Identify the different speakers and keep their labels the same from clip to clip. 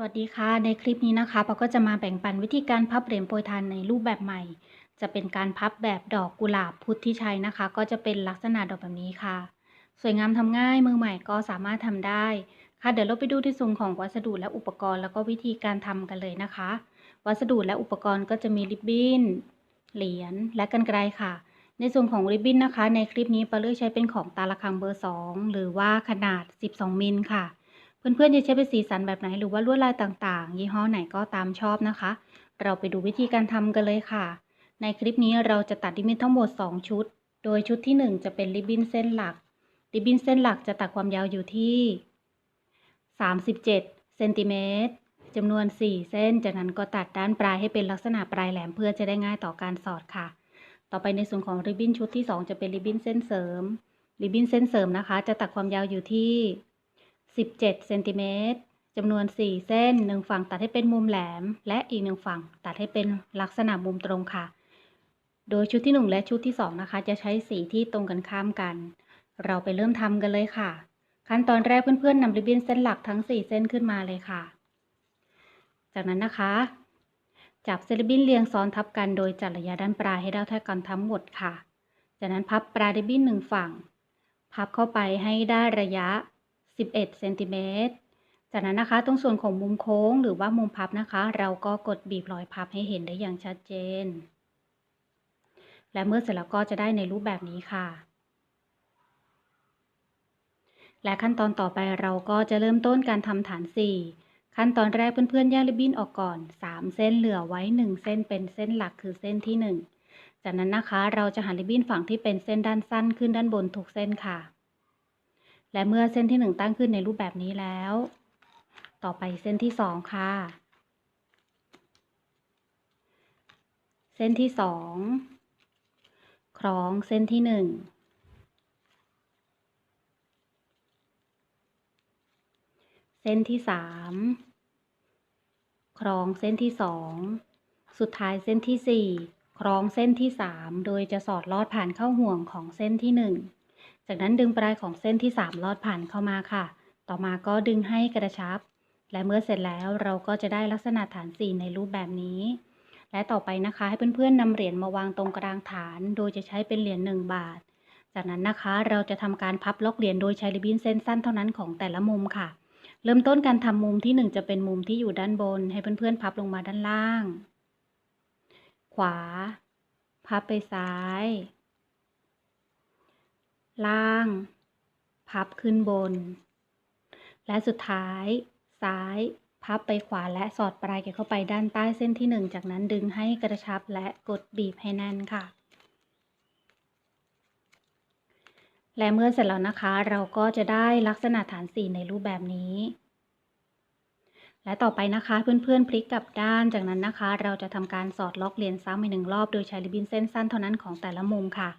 Speaker 1: สวัสดีค่ะ ในคลิปนี้นะคะปาก็จะมาแบ่งปันวิธีการพับเหรียญโปรยทานในรูปแบบใหม่ จะเป็นการพับแบบดอกกุหลาบพุทธิชัยนะคะ ก็จะเป็นลักษณะดอกแบบนี้ค่ะ สวยงามทำง่ายมือใหม่ก็สามารถทำได้ ค่ะเดี๋ยวเราไปดูที่ส่วนของวัสดุและอุปกรณ์แล้วก็วิธีการทำกันเลยนะคะ วัสดุและอุปกรณ์ก็จะมีริบบิ้นเหรียญและกันไกรค่ะ ในส่วนของริบบิ้นนะคะ ในคลิปนี้ปาเลือกใช้เป็นของตาละคังเบอร์ 2 หรือว่าขนาด 12มิลค่ะ เพื่อนๆจะใช้เป็นสีสันแบบไหนหรือว่าลวดลายต่างๆ ยี่ห้อไหนก็ตามชอบนะคะ เราไปดูวิธีการทำกันเลยค่ะ ในคลิปนี้เราจะตัดริบบิ้นทั้งหมด 2 ชุด โดยชุดที่ 1 จะเป็นริบบิ้นเส้นหลัก ริบบิ้นเส้นหลักจะตัดความยาวอยู่ที่ 37เซนติเมตรจำนวน 4 เส้น จากนั้นก็ตัดด้านปลายให้เป็นลักษณะปลายแหลมเพื่อจะได้ง่ายต่อการสอดค่ะ ต่อไปในส่วนของริบบิ้นชุดที่ 2 จะเป็นริบบิ้นเส้นเสริม ริบบิ้นเส้นเสริมนะคะ จะตัดความยาวอยู่ที่ 17เซนติเมตรจำนวน 4 เส้น 1 ฝั่งตัดให้เป็นมุมแหลม และอีก 1 ฝั่งตัดให้เป็นลักษณะมุมตรงค่ะ โดยชุดที่ 1 และชุดที่ 2 นะคะ จะใช้สีที่ตรงกันข้ามกัน เราไปเริ่มทำกันเลยค่ะ ขั้นตอนแรกเพื่อนๆนำริบบิ้นเส้นหลักทั้ง 4 เส้นขึ้นมาเลยค่ะ จากนั้นนะคะ จับเซริบบิ้นเรียงซ้อนทับกันโดยจัดระยะด้านปลายให้ได้เท่ากันทั้งหมดค่ะ จากนั้นพับปลายริบบิ้นหนึ่งฝั่ง พับเข้าไปให้ได้ระยะ 11เซนติเมตรจากนั้นนะคะ ตรงส่วนของมุมโค้งหรือว่ามุมพับนะคะ เราก็กดบีบรอยพับให้เห็นได้อย่างชัดเจน และเมื่อเสร็จแล้วก็จะได้ในรูปแบบนี้ค่ะ และขั้นตอนต่อไปเราก็จะเริ่มต้นการทำฐาน 4 ขั้นตอนแรกเพื่อนๆแยกริบบิ้นออกก่อน 3 เส้นเหลือไว้ 1 เส้นเป็นเส้นหลักคือเส้นที่ 1 จากนั้นนะคะ เราจะหันริบบิ้นฝั่งที่เป็นเส้นด้านสั้นขึ้นด้านบนทุกเส้นค่ะ และเมื่อเส้นที่ 1 ตั้งขึ้นในรูปแบบนี้แล้ว ต่อไปเส้นที่ 2 ค่ะ เส้นที่ 2 คล้องเส้นที่ 1 เส้นที่ 3 คล้องเส้นที่ 2 สุดท้ายเส้นที่ 4 คล้องเส้นที่ 3 โดยจะสอดลอดผ่านเข้าห่วงของเส้นที่ 1 จากนั้นดึงปลายของเส้นที่ 3 ลอดผ่านเข้ามาค่ะ ต่อมาก็ดึงให้กระชับ และเมื่อเสร็จแล้วเราก็จะได้ลักษณะฐาน 4 ในรูปแบบนี้ และต่อไปนะคะให้เพื่อนๆนำเหรียญมาวางตรงกลางฐาน โดยจะใช้เป็นเหรียญ1บาท จากนั้นนะคะเราจะทำการพับล็อกเหรียญโดยใช้ริบบิ้นเส้นสั้นเท่านั้นของแต่ละมุมค่ะ เริ่มต้นการทำมุมที่ 1 จะเป็นมุมที่อยู่ด้านบน ให้เพื่อนๆพับลงมาด้านล่าง ขวา พับไปซ้าย ล่าง พับขึ้นบน และสุดท้าย ซ้ายพับไปขวาและสอดปลายแกเข้าไปด้านใต้เส้นที่ 1 จากนั้นดึงให้กระชับและกดบีบให้แน่นค่ะ และเมื่อเสร็จแล้วนะคะ เราก็จะได้ลักษณะฐาน4ในรูปแบบนี้ และต่อไปนะคะเพื่อนๆพลิกกลับด้านจากนั้นนะคะ เราจะทำการสอดล็อกเหรียญซ้ำอีกหนึ่งรอบโดยใช้ริบบิ้นเส้นสั้นเท่านั้นของแต่ละมุมค่ะ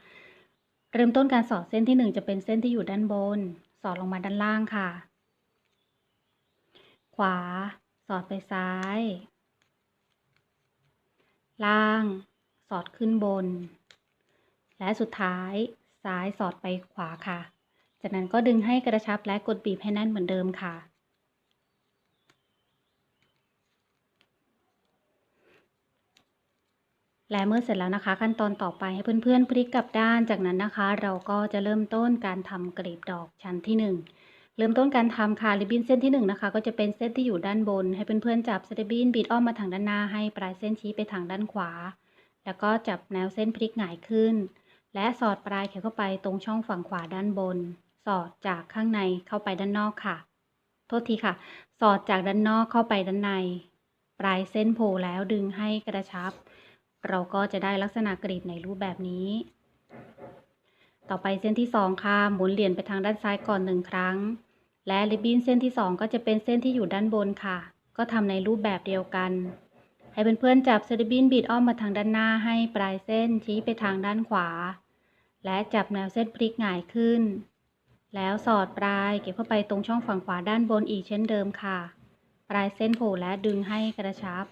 Speaker 1: เริ่มต้นการสอดเส้นที่ 1 จะเป็นเส้นที่อยู่ด้านบน สอดลงมาด้านล่างค่ะ ขวา สอดไปซ้าย ล่าง สอดขึ้นบน และสุดท้ายซ้ายสอดไปขวาค่ะ จากนั้นก็ดึงให้กระชับและกดบีบให้แน่นเหมือนเดิมค่ะ และเมื่อเสร็จแล้วนะคะ ขั้นตอนต่อไปให้เพื่อนๆพลิกกลับด้านจากนั้นนะคะ เราก็จะเริ่มต้นการทำกลีบดอกชั้นที่ 1 เริ่มต้นการทำค่ะริบบิ้นเส้นที่1นะคะก็จะเป็นเส้นที่อยู่ด้านบน ให้เพื่อนๆจับสเตบินบีดอ้อมมาทางด้านหน้าให้ปลายเส้นชี้ไปทางด้านขวา แล้วก็จับแนวเส้นพลิกหงายขึ้น และสอดปลายเข็มเข้าไปตรงช่องฝั่งขวาด้านบน สอดจากข้างในเข้าไปด้านนอกค่ะ โทษทีค่ะ สอดจากด้านนอกเข้าไปด้านใน ปลายเส้นโผล่แล้วดึงให้กระชับ เราก็จะได้ลักษณะกรีบในรูปแบบนี้ ต่อไปเส้นที่ 2 ค่ะ หมุนเหรียญไปทางด้านซ้ายก่อนหนึ่งครั้ง และริบบิ้นเส้นที่ 2 ก็จะเป็นเส้นที่อยู่ด้านบนค่ะ ก็ทำในรูปแบบเดียวกัน ให้เพื่อนๆจับสริบบิ้นบีดอ้อมมาทางด้านหน้าให้ปลายเส้นชี้ไปทางด้านขวา และจับแนวเส้นพลิกหงายขึ้น แล้วสอดปลายเก็บเข้าไปตรงช่องฝั่งขวาด้านบนอีกเช่นเดิมค่ะ ปลายเส้นโผล่และดึงให้กระชับ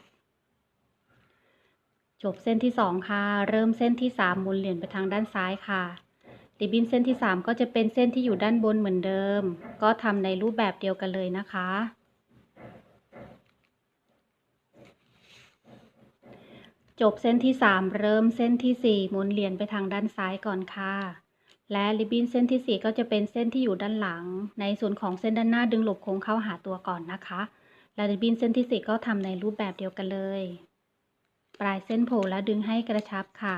Speaker 1: จบเส้นที่ 2 ค่ะ เริ่มเส้นที่ 3หมุนเหรียญไปทางด้านซ้ายค่ะริบบิ้นเส้นที่ 3 ก็จะเป็นเส้นที่อยู่ด้านบนเหมือนเดิม ก็ทำในรูปแบบเดียวกันเลยนะคะ จบเส้นที่ 3 เริ่มเส้นที่ 4 หมุนเหรียญไปทางด้านซ้ายก่อนค่ะ และริบบิ้นเส้นที่ 4 ก็จะเป็นเส้นที่อยู่ด้านหลัง ในส่วนของเส้นด้านหน้าดึงหลบโค้งเข้าหาตัวก่อนนะคะ และริบบิ้นเส้นที่ 4 ก็ทำในรูปแบบเดียวกันเลย ปลายเส้นโผล่แล้วดึงให้กระชับค่ะ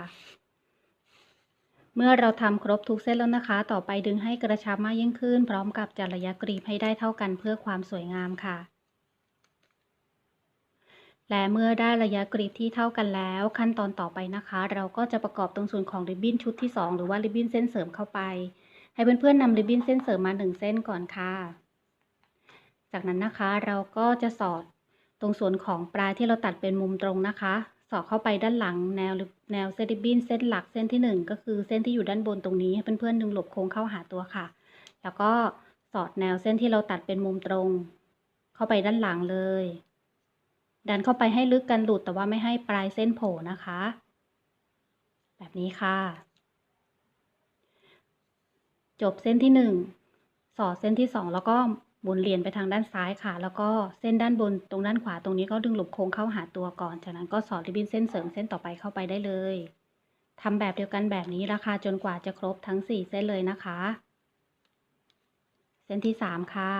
Speaker 1: เมื่อเราทำครบทุกเส้นแล้วนะคะ ต่อไปดึงให้กระชับมากยิ่งขึ้น พร้อมกับจัดระยะกรีบให้ได้เท่ากันเพื่อความสวยงามค่ะ และเมื่อได้ระยะกรีบที่เท่ากันแล้ว ขั้นตอนต่อไปนะคะ เราก็จะประกอบตรงส่วนของริบบิ้นชุดที่ 2 หรือว่าริบบิ้นเส้นเสริมเข้าไป ให้เพื่อนๆนำริบบิ้นเส้นเสริมมา 1 เส้นก่อนค่ะจากนั้นนะคะเราก็จะสอดตรงส่วนของปลายที่เราตัดเป็นมุมตรงนะคะ สอดเข้าไปด้านหลังแนวแนวเส้นริบบิ้นเส้นหลักเส้นที่ 1 ก็คือเส้นที่อยู่ด้านบนตรงนี้ให้เพื่อนๆดึงหลบโค้งเข้าหาตัวค่ะ แล้วก็สอดแนวเส้นที่เราตัดเป็นมุมตรง เข้าไปด้านหลังเลย ดันเข้าไปให้ลึกกันหลุดแต่ว่าไม่ให้ปลายเส้นโผล่นะคะ แบบนี้ค่ะ จบเส้นที่หนึ่งสอดเส้นที่สองแล้วก็ หมุนเหรียญไปทางด้านซ้ายค่ะ แล้วก็เส้นด้านบนตรงด้านขวาตรงนี้ก็ดึงหลบโค้งเข้าหาตัวก่อน จากนั้นก็สอดริบบิ้นเส้นเสริมเส้นต่อไปเข้าไปได้เลยทำแบบเดียวกันแบบนี้ราคาจนกว่าจะครบทั้งสี่เส้นเลยนะคะ เส้นที่สามค่ะ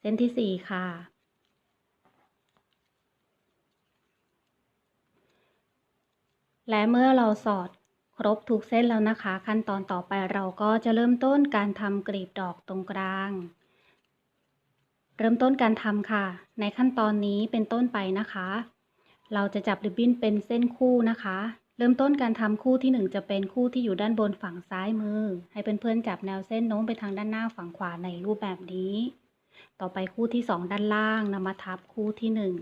Speaker 1: เส้นที่สี่ค่ะและเมื่อเราสอด ครบทุกเส้นแล้วนะคะ ขั้นตอนต่อไปเราก็จะเริ่มต้นการทำกลีบดอกตรงกลาง เริ่มต้นการทำค่ะ ในขั้นตอนนี้เป็นต้นไปนะคะ เราจะจับริบบิ้นเป็นเส้นคู่นะคะ เริ่มต้นการทำคู่ที่หนึ่งจะเป็นคู่ที่อยู่ด้านบนฝั่งซ้ายมือ ให้เพื่อนๆจับแนวเส้นโน้มไปทางด้านหน้าฝั่งขวาในรูปแบบนี้ ต่อไปคู่ที่สองด้านล่างนำมาทับคู่ที่หนึ่ง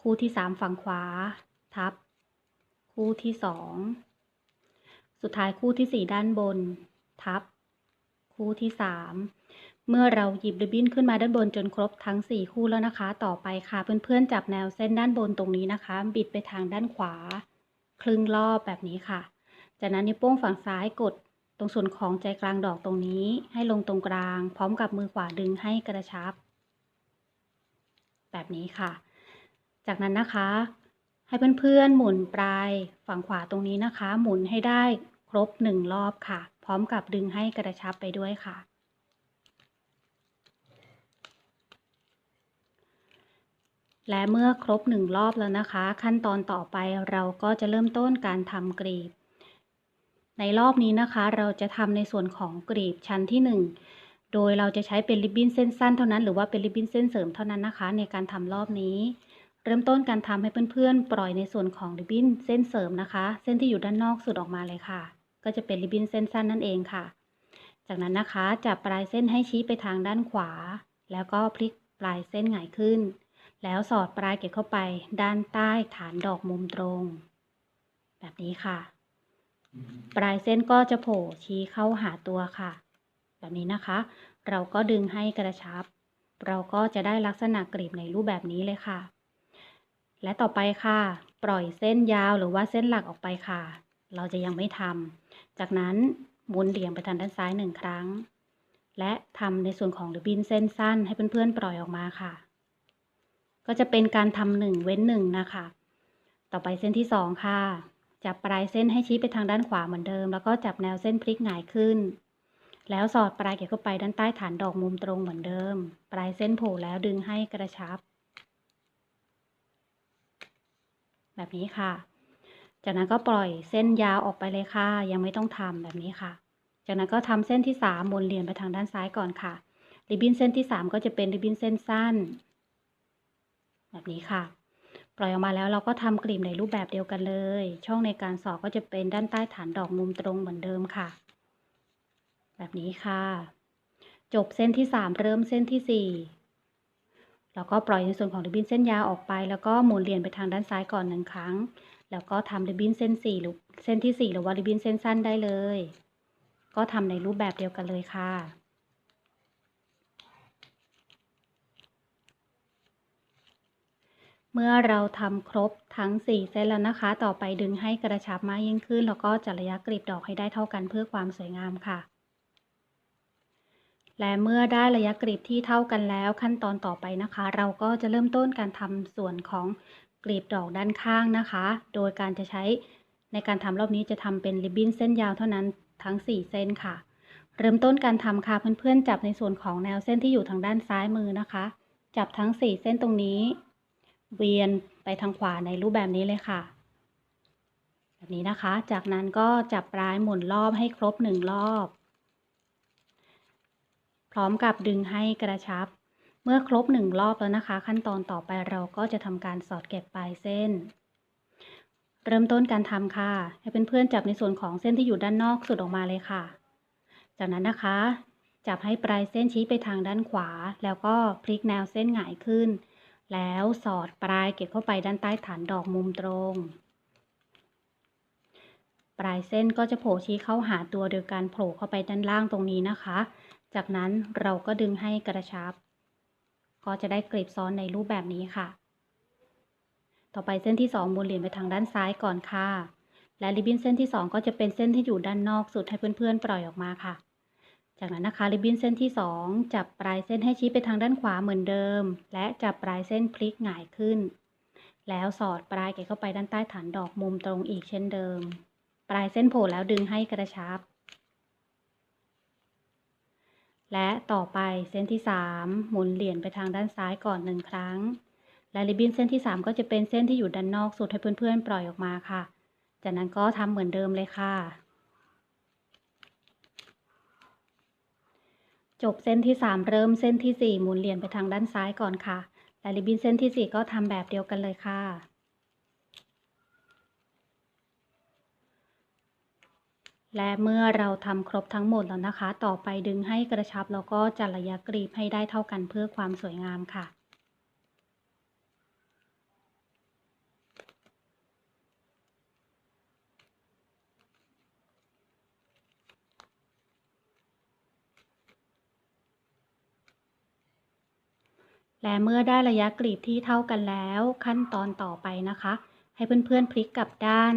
Speaker 1: คู่ที่สามฝั่งขวา ทับ คู่ที่สอง สุดท้ายคู่ที่สี่ด้านบน ทับ คู่ที่สามเมื่อเราหยิบริบบิ้นขึ้นมาด้านบนจนครบทั้งสี่คู่แล้วนะคะ ต่อไปค่ะ เพื่อนๆจับแนวเส้นด้านบนตรงนี้นะคะ บิดไปทางด้านขวา ครึ่งรอบแบบนี้ค่ะ จากนั้นนิ้วโป้งฝั่งซ้ายกดตรงส่วนของใจกลางดอกตรงนี้ ให้ลงตรงกลาง พร้อมกับมือขวาดึงให้กระชับ แบบนี้ค่ะ จากนั้นนะคะ ให้เพื่อนๆหมุนปลายฝั่งขวาตรงนี้นะคะ หมุนให้ได้ครบหนึ่งรอบค่ะ พร้อมกับดึงให้กระชับไปด้วยค่ะ และเมื่อครบหนึ่งรอบแล้วนะคะ ขั้นตอนต่อไปเราก็จะเริ่มต้นการทำกรีบ ในรอบนี้นะคะ เราจะทำในส่วนของกรีบชั้นที่1โดยเราจะใช้เป็นริบบิ้นเส้นสั้นเท่านั้นหรือว่าเป็นริบบิ้นเส้นเสริมเท่านั้นนะคะ ในการทำรอบนี้ เริ่มต้นการทำให้เพื่อนๆ ปล่อยในส่วนของริบบิ้นเส้นเสริมนะคะ เส้นที่อยู่ด้านนอกสุดออกมาเลยค่ะ ก็จะเป็นริบบิ้นเส้นสั้นนั่นเองค่ะ จากนั้นนะคะจับปลายเส้นให้ชี้ไปทางด้านขวา แล้วก็พลิกปลายเส้นหงายขึ้น แล้วสอดปลายเก็บเข้าไปด้านใต้ฐานดอกมุมตรง แบบนี้ค่ะ ปลายเส้นก็จะโผล่ชี้เข้าหาตัวค่ะ แบบนี้นะคะ เราก็ดึงให้กระชับ เราก็จะได้ลักษณะกรีบในรูปแบบนี้เลยค่ะ และต่อไปค่ะ ปล่อยเส้นยาวหรือว่าเส้นหลักออกไปค่ะ เราจะยังไม่ทำจากนั้นหมุนเหลี่ยมไปทางด้านซ้ายหนึ่งครั้ง และทำในส่วนของริบบิ้นเส้นสั้นให้เพื่อนๆปล่อยออกมาค่ะ ก็จะเป็นการทำหนึ่งเว้นหนึ่งนะคะ ต่อไปเส้นที่สองค่ะ จับปลายเส้นให้ชี้ไปทางด้านขวาเหมือนเดิม แล้วก็จับแนวเส้นพลิกหงายขึ้น แล้วสอดปลายเก็บเข้าไปด้านใต้ฐานดอกมุมตรงเหมือนเดิม ปลายเส้นโผล่แล้วดึงให้กระชับ แบบนี้ค่ะ จากนั้นก็ปล่อยเส้นยาวออกไปเลยค่ะ ยังไม่ต้องทำแบบนี้ค่ะ จากนั้นก็ทำเส้นที่สามหมุนเรียญไปทางด้านซ้ายก่อนค่ะริบบิ้นเส้นที่สามก็จะเป็นริบบิ้นเส้นสั้น แบบนี้ค่ะ ปล่อยออกมาแล้วเราก็ทำกลีบในรูปแบบเดียวกันเลย ช่องในการสอดก็จะเป็นด้านใต้ฐานดอกมุมตรงเหมือนเดิมค่ะ แบบนี้ค่ะ จบเส้นที่สามเริ่มเส้นที่สี่ แล้วก็ปล่อยในส่วนของริบบิ้นเส้นยาวออกไป แล้วก็หมุนเหรียญไปทางด้านซ้ายก่อนหนึ่งครั้ง แล้วก็ทำริบบิ้นเส้นสี่หรือเส้นที่สี่หรือว่าริบบิ้นเส้นสั้นได้เลย ก็ทำในรูปแบบเดียวกันเลยค่ะเมื่อเราทำครบทั้ง 4 เส้นแล้วนะคะ ต่อไปดึงให้กระชับมากยิ่งขึ้น แล้วก็จัดระยะกลีบดอกให้ได้เท่ากันเพื่อความสวยงามค่ะ และเมื่อได้ระยะกรีบที่เท่ากันแล้วขั้นตอนต่อไปนะคะ เราก็จะเริ่มต้นการทำส่วนของกลีบดอกด้านข้างนะคะ โดยการจะใช้ในการทำรอบนี้จะทำเป็นริบบิ้นเส้นยาวเท่านั้นทั้ง 4 เส้นค่ะ เริ่มต้นการทำค่ะเพื่อนๆจับในส่วนของแนวเส้นที่อยู่ทางด้านซ้ายมือนะคะ จับทั้ง 4 เส้นตรงนี้ เวียนไปทางขวาในรูปแบบนี้เลยค่ะ แบบนี้นะคะ จากนั้นก็จับปลายหมุนรอบให้ครบหนึ่งรอบ พร้อมกับดึงให้กระชับ เมื่อครบหนึ่งรอบแล้วนะคะ ขั้นตอนต่อไปเราก็จะทำการสอดเก็บปลายเส้น เริ่มต้นการทำค่ะ ให้เพื่อนๆจับในส่วนของเส้นที่อยู่ด้านนอกสุดออกมาเลยค่ะ จากนั้นนะคะ จับให้ปลายเส้นชี้ไปทางด้านขวา แล้วก็พลิกแนวเส้นหงายขึ้น แล้วสอดปลายเก็บเข้าไปด้านใต้ฐานดอกมุมตรงปลายเส้นก็จะโผล่ชี้เข้าหาตัวโดยการโผล่เข้าไปด้านล่างตรงนี้นะคะ จากนั้นเราก็ดึงให้กระชับ ก็จะได้กลีบซ้อนในรูปแบบนี้ค่ะ ต่อไปเส้นที่2หมุนเหรียญไปทางด้านซ้ายก่อนค่ะ และริบบิ้นเส้นที่ 2 ก็จะเป็นเส้นที่อยู่ด้านนอกสุดให้เพื่อนๆปล่อยออกมาค่ะ จากนั้นนะคะริบบิ้นเส้นที่ 2 จับปลายเส้นให้ชี้ไปทางด้านขวาเหมือนเดิม และจับปลายเส้นพลิกหงายขึ้น แล้วสอดปลายเก็บเข้าไปด้านใต้ฐานดอกมุมตรงอีกเช่นเดิม ปลายเส้นโผล่แล้วดึงให้กระชับ และต่อไปเส้นที่ 3 หมุนเหรียญไปทางด้านซ้ายก่อนหนึ่งครั้ง และริบบิ้นเส้นที่ 3 ก็จะเป็นเส้นที่อยู่ด้านนอกสุดให้เพื่อนๆ ปล่อยออกมาค่ะ จากนั้นก็ทำเหมือนเดิมเลยค่ะ จบเส้นที่ 3 เริ่มเส้นที่ 4 หมุนเหรียญไปทางด้านซ้ายก่อนค่ะ และริบบิ้นเส้นที่ 4 ก็ทำแบบเดียวกันเลยค่ะ และเมื่อเราทำครบทั้งหมดแล้วนะคะ ต่อไปดึงให้กระชับแล้วก็จัดระยะกรีบให้ได้เท่ากันเพื่อความสวยงามค่ะ และเมื่อได้ระยะกรีบที่เท่ากันแล้ว ขั้นตอนต่อไปนะคะ ให้เพื่อนๆพลิกกลับด้าน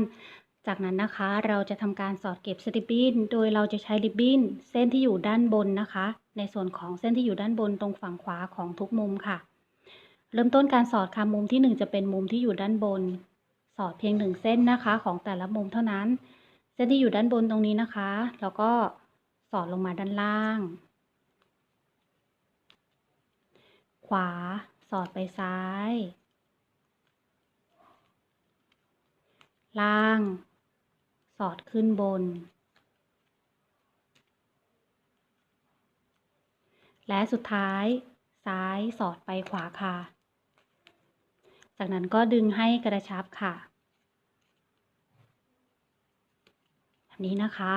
Speaker 1: จากนั้นนะคะเราจะทำการสอดเก็บสริบบิ้น โดยเราจะใช้ริบบิ้น เส้นที่อยู่ด้านบนนะคะ ในส่วนของเส้นที่อยู่ด้านบนตรงฝั่งขวาของทุกมุมค่ะ เริ่มต้นการสอดค่ะมุมที่ 1 จะเป็นมุมที่อยู่ด้านบน สอดเพียงหนึ่งเส้นนะคะของแต่ละมุมเท่านั้น เส้นที่อยู่ด้านบนตรงนี้นะคะ แล้วก็สอดลงมาด้านล่าง ขวาสอดไปซ้าย ล่าง สอดขึ้นบน และสุดท้ายซ้ายสอดไปขวาค่ะ จากนั้นก็ดึงให้กระชับค่ะแบบนี้นะคะ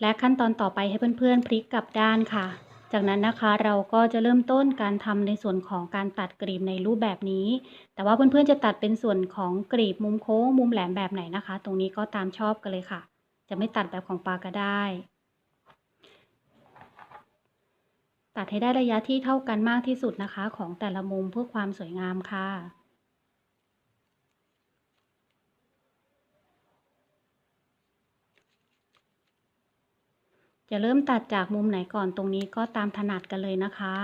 Speaker 1: และขั้นตอนต่อไปให้เพื่อนๆพลิกกลับด้านค่ะ จากนั้นนะคะเราก็จะเริ่มต้นการทำในส่วนของการตัดกรีบในรูปแบบนี้ แต่ว่าเพื่อนๆจะตัดเป็นส่วนของกรีบมุมโค้งมุมแหลมแบบไหนนะคะ ตรงนี้ก็ตามชอบกันเลยค่ะ จะไม่ตัดแบบของปลาก็ได้ ตัดให้ได้ระยะที่เท่ากันมากที่สุดนะคะ ของแต่ละมุมเพื่อความสวยงามค่ะ จะเริ่มตัดจากมุมไหนก่อนตรงนี้ก็ตามถนัดกันเลยนะคะ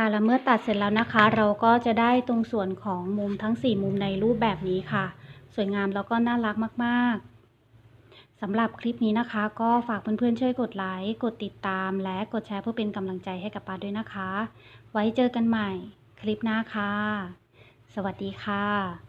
Speaker 1: ค่ะแล้วเมื่อตัดเสร็จแล้วนะคะ เราก็จะได้ตรงส่วนของมุมทั้ง 4 มุมในรูปแบบนี้ค่ะ สวยงามแล้วก็น่ารักมากๆสำหรับคลิปนี้นะคะ ก็ฝากเพื่อนๆช่วยกดไลค์กดติดตาม และกดแชร์เพื่อเป็นกำลังใจให้กับปาด้วยนะคะ ไว้เจอกันใหม่คลิปหน้าค่ะ สวัสดีค่ะ